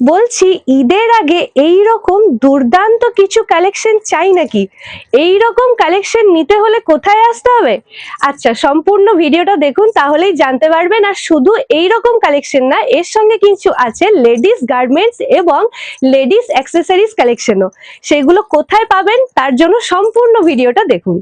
বলছি, ঈদের আগে এই রকম দুর্দান্ত কিছু কালেকশন চাই নাকি? এই রকম কালেকশন নিতে হলে কোথায় আসতে হবে? আচ্ছা সম্পূর্ণ ভিডিওটা দেখুন, তাহলেই জানতে পারবেন। আর শুধু এই রকম কালেকশন না, এর সঙ্গে কিছু আছে লেডিস গার্মেন্টস এবং লেডিস অ্যাক্সেসরিজ কালেকশনও সেগুলো কোথায় পাবেন? তার জন্য সম্পূর্ণ ভিডিওটা দেখুন।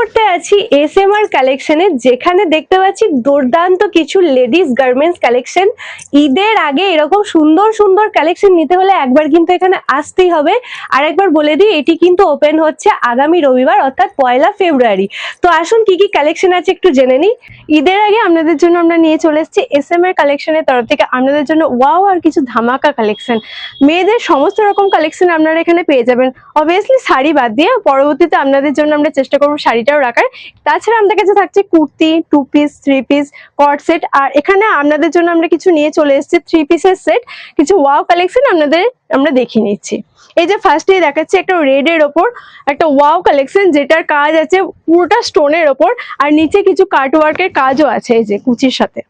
মুহূর্তে আছি এস এম আর কালেকশনে যেখানে দেখতে পাচ্ছি দুর্দান্ত কিছু লেডিস গার্মেন্টস কালেকশন ঈদের আগে এরকম সুন্দর সুন্দর কালেকশন নিতে হলে একবার কিন্তু এখানে আসতেই হবে। আর একবার বলে দিই, এটি কিন্তু ওপেন হচ্ছে আগামী রবিবার, অর্থাৎ পয়লা ফেব্রুয়ারি। তো আসুন কি কি কালেকশন আছে একটু জেনে নিই। ঈদের আগে আপনাদের জন্য আমরা নিয়ে চলে এসেছি এস এম আর কালেকশনের তরফ থেকে আপনাদের জন্য ওয়াও আর কিছু ধামাকা কালেকশন মেয়েদের সমস্ত রকম কালেকশন আপনারা এখানে পেয়ে যাবেন। অবভিয়াসলি শাড়ি বাদ দিয়ে পরবর্তীতে আপনাদের জন্য আমরা চেষ্টা করব শাড়িটাও রাখার। তাছাড়া আমাদের কাছে থাকছে kurti two piece three piece কট সেট আর এখানে আপনাদের জন্য আমরা কিছু নিয়ে চলে এসেছি থ্রি পিসের সেট কিছু ওয়াও কালেকশন আপনাদের আমরা দেখিয়ে নিচ্ছি। এই যে ফার্স্টে দেখাচ্ছি একটা রেড এর ওপর একটা ওয়াও কালেকশন যেটার কাজ আছে পুরোটা স্টোনের ওপর, আর নিচে কিছু কাট ওয়ার্কের কাজও আছে এই যে কুচির সাথে।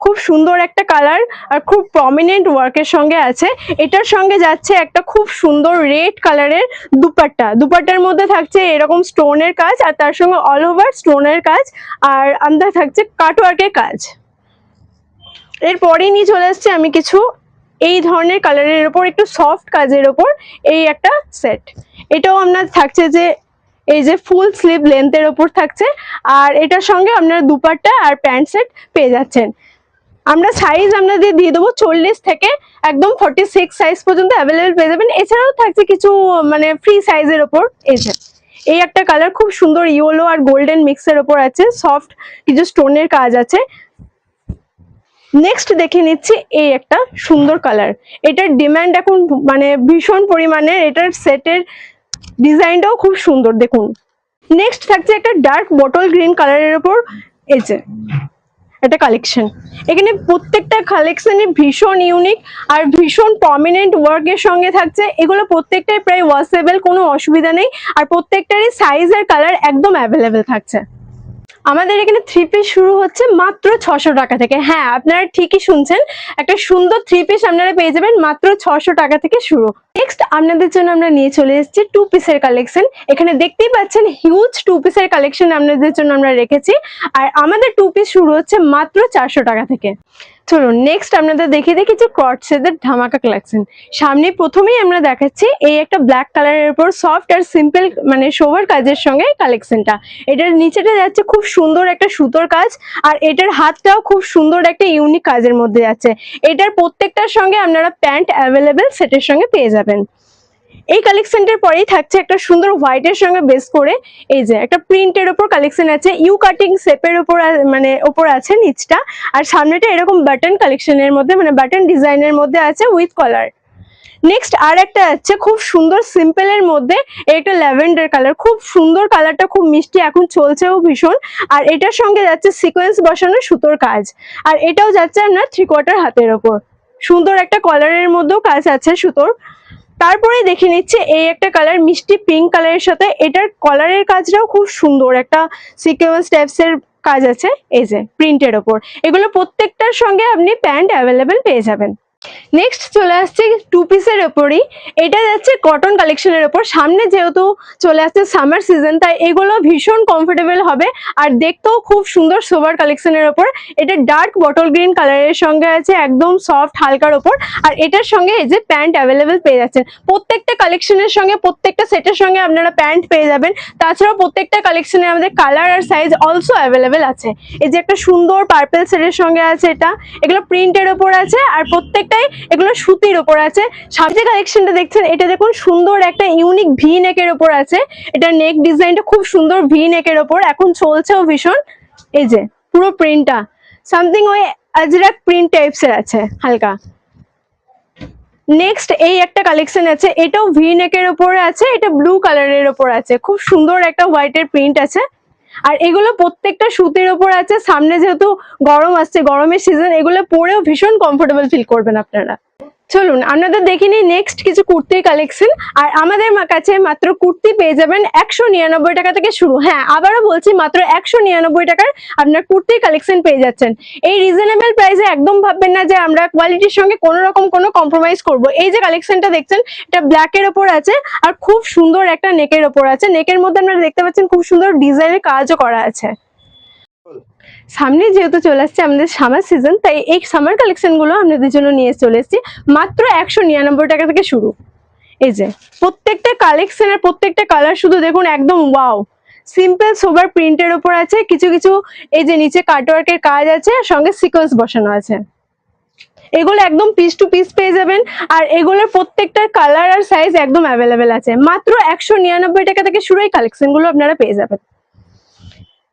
খুব সুন্দর একটা কালার আর খুব প্রমিনেন্ট ওয়ার্কের সঙ্গে আছে। এটার সঙ্গে যাচ্ছে একটা খুব সুন্দর রেড কালারের দুপাট্টা। দুপাট্টার মধ্যে থাকছে এরকম স্টোনের কাজ আর তার সঙ্গে অল ওভার স্টোনের কাজ আর আমাদের থাকছে কাটওয়ার্কের কাজ। এরপরেই নিয়ে চলে আসছে আমি কিছু এই ধরনের কালারের ওপর একটু সফট কাজের ওপর এই একটা সেট এটাও আপনার থাকছে যে এই যে ফুল স্লিভ লেন্থের ওপর থাকছে আর এটার সঙ্গে আপনারা দুপাট্টা আর প্যান্ট সেট পেয়ে যাচ্ছেন। আমরা সাইজ আপনাদের দিয়ে দেবো চল্লিশ থেকে একদম ফর্টি সিক্স সাইজ পর্যন্ত অ্যাভেলেবেল পেয়ে যাবেন। এছাড়াও থাকছে কিছু মানে ফ্রি সাইজের ওপর। যে, এই একটা কালার খুব সুন্দর ইয়েলো আর গোল্ডেন মিক্সের ওপর আছে। সফট কিছু স্টোনের কাজ আছে। নেক্সট দেখে নিচ্ছি এই একটা সুন্দর কালার এটার ডিমান্ড এখন মানে ভীষণ পরিমাণে এটার সেটের ডিজাইনটাও খুব সুন্দর, দেখুন। নেক্সট থাকছে একটা ডার্ক বটল গ্রিন কালারের ওপর। যে একটা কালেকশন এখানে প্রত্যেকটা কালেকশনই ভীষণ ইউনিক আর ভীষণ প্রমিনেন্ট ওয়ার্কের সঙ্গে থাকছে। এগুলো প্রত্যেকটাই প্রায় ওয়াশেবল কোনো অসুবিধা নেই। আর প্রত্যেকটারই সাইজ আর কালার একদম অ্যাভেলেবেল থাকছে। আমাদের এখানে থ্রি পিস শুরু হচ্ছে মাত্র ছশো টাকা থেকে। হ্যাঁ আপনারা ঠিকই শুনছেন, একটা সুন্দর থ্রি পিস আপনারা পেয়ে যাবেন মাত্র ছশো টাকা থেকে শুরু। নেক্সট আপনাদের জন্য আমরা নিয়ে চলে এসেছি টু পিসের কালেকশন এখানে দেখতেই পাচ্ছেন হিউজ টু পিসের কালেকশন আপনাদের জন্য আমরা রেখেছি। আর আমাদের টু পিস শুরু হচ্ছে মাত্র চারশো টাকা থেকে। চলুন নেক্সট আপনাদের দেখিয়ে দেখি যে ক্রট সেদের ধামাকা কালেকশন সামনে প্রথমেই আমরা দেখাচ্ছি এই একটা ব্ল্যাক কালারের উপর সফট আর সিম্পল মানে শোভার কাজের সঙ্গে কালেকশনটা এটার নিচেটা যাচ্ছে খুব সুন্দর একটা সুতোর কাজ, আর এটার হাতটাও খুব সুন্দর একটা ইউনিক কাজের মধ্যে যাচ্ছে। এটার প্রত্যেকটার সঙ্গে আপনারা প্যান্ট অ্যাভেলেবেল সেটের সঙ্গে পেয়ে যাবেন। এই কালেকশনটার পরেই থাকছে একটা সুন্দর হোয়াইটের সঙ্গে বেস করে, এই যে একটা প্রিন্টের ওপর কালেকশন আছে ইউ কাটিং শেপের ওপর মানে ওপর আছে নিচটা, আর সামনেটা এরকম বাটন কালেকশনের মধ্যে মানে বাটন ডিজাইনের মধ্যে আছে উইথ কলার নেক্সট আর একটা আছে খুব সুন্দর সিম্পলের মধ্যে একটা ল্যাভেন্ডার কালার খুব সুন্দর কালারটা খুব মিষ্টি, এখন চলছেও ভীষণ, আর এটার সঙ্গে যাচ্ছে সিকোয়েন্স বসানো সুতোর কাজ, আর এটাও যাচ্ছে আপনার থ্রি কোয়ার্টার হাতের ওপর। সুন্দর একটা কলারের মধ্যেও কাজ আছে সুতোর। তারপরে দেখে নিচ্ছে এই একটা কালার মিষ্টি পিঙ্ক কালারের সাথে। এটার কলারের কাজটাও খুব সুন্দর। একটা সিকোয়েন্স টাইপস এর কাজ আছে। এই যে প্রিন্টের ওপর। এগুলো প্রত্যেকটার সঙ্গে আপনি প্যান্ট অ্যাভেলেবেল পেয়ে যাবেন। নেক্সট চলে আসছে টু পিসের ওপরই। এটা যাচ্ছে কটন কালেকশনের ওপর। সামনে যেহেতু চলে আসছে সামার সিজন তাই এগুলো ভীষণ কমফোর্টেবল হবে আর দেখতেও খুব সুন্দর সোবার কালেকশনের ওপর। এটা ডার্ক বটল গ্রিন কালারের সঙ্গে আছে, একদম সফট হালকার ওপর। আর এটার সঙ্গে এই যে প্যান্ট অ্যাভেলেবেল পেয়ে যাচ্ছেন। প্রত্যেকটা কালেকশনের সঙ্গে, প্রত্যেকটা সেটের সঙ্গে আপনারা প্যান্ট পেয়ে যাবেন। তাছাড়াও প্রত্যেকটা কালেকশনে আমাদের কালার আর সাইজ অলসো অ্যাভেলেবেল আছে। এই যে একটা সুন্দর পার্পেল সেটের সঙ্গে আছে এটা। এগুলো প্রিন্টের ওপর আছে আর প্রত্যেকটাই এগুলো সুতির ওপর আছে। সামনে কালেকশনটা দেখছেন, এটা দেখুন সুন্দর একটা ইউনিক ভি নেকের ওপর আছে। এটা নেক ডিজাইনটা খুব সুন্দর ভি নেকের ওপর। এখন চলছেও ভীষণ। এই যে, পুরো প্রিন্টটা সামথিং ওই আজরাক প্রিন্ট টাইপস এর আছে, হালকা। নেক্সট এই একটা কালেকশন আছে, এটাও ভি নেকের ওপরে আছে, এটা ব্লু কালারের ওপর আছে। খুব সুন্দর একটা হোয়াইটের প্রিন্ট আছে। আর এগুলো প্রত্যেকটা সুতির ওপর আছে। সামনে যেহেতু গরম আসছে, গরমের সিজন এগুলো পরেও ভীষণ কমফোর্টেবল ফিল করবেন আপনারা। চলুন আপনাদের দেখিনি নেক্সট কিছু কুর্তির কালেকশন আর আমাদের কাছে মাত্র কুর্তি পেয়ে যাবেন একশো নিরানব্বই টাকা থেকে শুরু। হ্যাঁ আবারও বলছি মাত্র একশো নিরানব্বই টাকার আপনার কুর্তির কালেকশন পেয়ে যাচ্ছেন। এই রিজনেবল প্রাইসে একদম ভাববেন না যে আমরা কোয়ালিটির সঙ্গে কোনো রকম কোনো কম্প্রোমাইজ করব। এই যে কালেকশনটা দেখছেন, এটা ব্ল্যাকের ওপর আছে আর খুব সুন্দর একটা নেকের ওপর আছে। নেকের মধ্যে আপনারা দেখতে পাচ্ছেন খুব সুন্দর ডিজাইনের কাজও করা আছে। সামনে যেহেতু চলে আসছে আমাদের সামার সিজন তাই এই সামার কালেকশনগুলো আপনাদের জন্য নিয়ে চলে এসেছি। মাত্র একশো নিরানব্বই টাকা থেকে শুরু। এই যে, প্রত্যেকটা কালেকশনের প্রত্যেকটা কালার শুধু দেখুন একদম ওয়াও সিম্পল সোবার প্রিন্টের ওপর আছে, কিছু কিছু এই যে নিচে কাটওয়ার্কের কাজ আছে সঙ্গে সিকোয়েন্স বসানো আছে। এগুলো একদম পিস টু পিস পেয়ে যাবেন, আর এগুলোর প্রত্যেকটার কালার আর সাইজ একদম অ্যাভেলেবেল আছে। মাত্র একশো নিরানব্বই টাকা থেকে শুরু এই কালেকশনগুলো আপনারা পেয়ে যাবেন।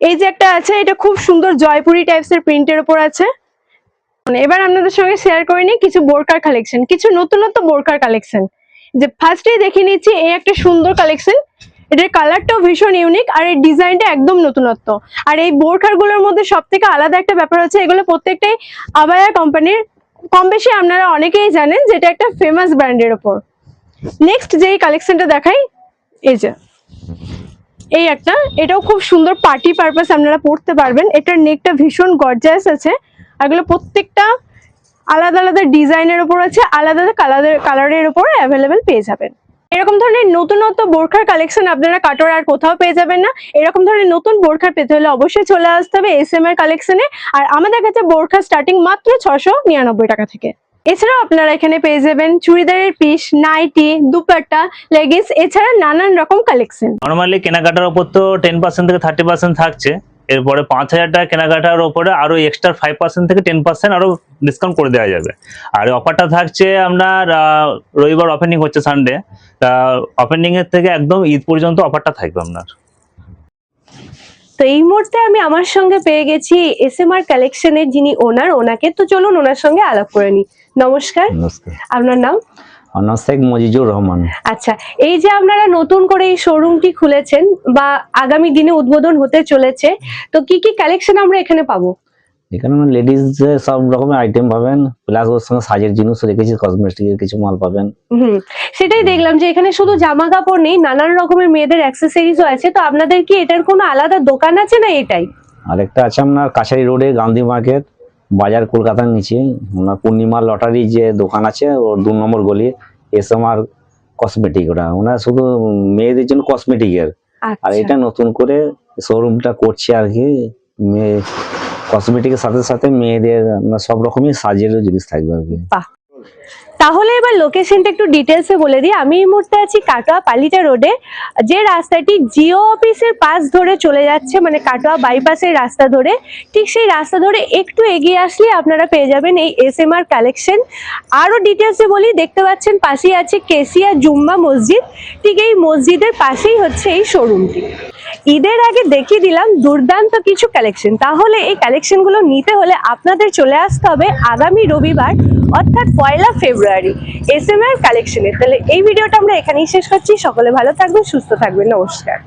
এই যে একটা আছে, এটা খুব সুন্দর জয়পুরি টাইপস এর প্রিন্টের উপর আছে। মানে এবার আপনাদের সঙ্গে শেয়ার করে নিই কিছু বোরকার কালেকশন কিছু নতুনত্ব বোরকার কালেকশন যে ফার্স্টেই দেখে নিচ্ছি এই একটা সুন্দর কালেকশন এটার কালারটাও ভীষণ ইউনিক আর এই ডিজাইনটা একদম নতুনত্ব। আর এই বোরকারগুলোর মধ্যে সব থেকে আলাদা একটা ব্যাপার হচ্ছে, এগুলো প্রত্যেকটাই আবায়া কোম্পানির কম বেশি আপনারা অনেকেই জানেন যেটা একটা ফেমাস ব্র্যান্ডের ওপর নেক্সট যেই কালেকশনটা দেখাই, এই যে। এই একটা, এটাও খুব সুন্দর পার্টি পারপাস আপনারা পড়তে পারবেন। এটার নেকটা ভীষণ গর্জাস আছে। আর এগুলো প্রত্যেকটা আলাদা আলাদা ডিজাইনের উপর আছে, আলাদা আলাদা কালারের উপর অ্যাভেলেবেল পেয়ে যাবেন। এরকম ধরনের নতুনত্ব বোরখার কালেকশন আপনারা কাটোর আর কোথাও পেয়ে যাবেন না। এরকম ধরনের নতুন বোরখার পেতে হলে অবশ্যই চলে আসতে হবে এস এম কালেকশনে আর আমাদের কাছে বোরখা স্টার্টিং মাত্র ছশো নিরানব্বই টাকা থেকে। এছাড়াও আপনারা এখানে পেয়ে যাবেন চুড়িদারের পিস নাইটি দুপাট্টা লেগিংস এছাড়া নানান রকম কালেকশন নর্মালি কেনাকাটার ওপর তো টেন পার্সেন্ট থেকে থার্টি পার্সেন্ট থাকছে। এরপরে পাঁচ হাজার টাকা কেনাকাটার ওপরে আরও এক্সট্রা ফাইভ পার্সেন্ট থেকে টেন পার্সেন্ট আরও ডিসকাউন্ট করে দেওয়া যাবে। আর অফারটা থাকছে আপনার রবিবার ওপেনিং হচ্ছে সানডে তা ওপেনিং এর থেকে একদম ঈদ পর্যন্ত অফারটা থাকবে আপনার। তো এই মুহূর্তে আমি আমার সঙ্গে পেয়ে গেছি এস এম আর কালেকশনের যিনি ওনার ওনাকে। তো চলুন ওনার সঙ্গে আলাপ করে নি নমস্কার। আপনার নাম? মজিজুর রহমান। আচ্ছা এই যে আপনারা নতুন করে এই শোরুমটি খুলেছেন বা আগামী দিনে উদ্বোধন হতে চলেছে তো কি কি কালেকশন আমরা এখানে পাবো? এখানে মানে লেডিস সব রকমের আইটেম পাবেন প্লাস ওর সঙ্গে সাজের জিনিসও রেখেছি কসমেটিকের কিছু মাল পাবেন। হুম সেটাই দেখলাম যে এখানে শুধু জামা কাপড় নেই নানান রকমের মেয়েদের অ্যাক্সেসরিজও আছে তো আপনাদের কি এটার কোনো আলাদা দোকান আছে না এটাই? আরেকটা আছে আপনার কাছারি রোডে গান্ধী মার্কেট বাজার কলকাতার নিচে ওনার পূর্ণিমা লটারি যে দোকান আছে ওর দু নম্বর গলি এস এম আর কসমেটিক ওটা। ওনার শুধু মেয়েদের জন্য কসমেটিকের আর আচ্ছা। এটা নতুন করে শোরুমটা করছে আর কি মেয়ে কসমেটিকের সাথে সাথে মেয়েদের সব রকমই সাজেরও জিনিস থাকবে আর কি। তাহলে এবার লোকেশনটা একটু ডিটেলসে বলে দিই। আমি এই মুহূর্তে আছি কাটোয়া পালিটা রোডে যে রাস্তাটি জিও অফিসের পাশ ধরে চলে যাচ্ছে মানে কাটোয়া বাইপাসের রাস্তা ধরে, ঠিক সেই রাস্তা ধরে একটু এগিয়ে আসলে আপনারা পেয়ে যাবেন এই এস এম আর কালেকশন আরও ডিটেলসে বলি, দেখতে পাচ্ছেন পাশেই আছে কেসিয়া জুম্মা মসজিদ। ঠিক এই মসজিদের পাশেই হচ্ছে এই শোরুমটি ঈদের আগে দেখিয়ে দিলাম দুর্দান্ত কিছু কালেকশন তাহলে এই কালেকশনগুলো নিতে হলে আপনাদের চলে আসতে হবে আগামী রবিবার, অর্থাৎ পয়লা ফেব্রুয়ারি এস এম আর কালেকশনের তাহলে এই ভিডিওটা আমরা এখানেই শেষ করছি। সকলে ভালো থাকবেন, সুস্থ থাকবেন। নমস্কার।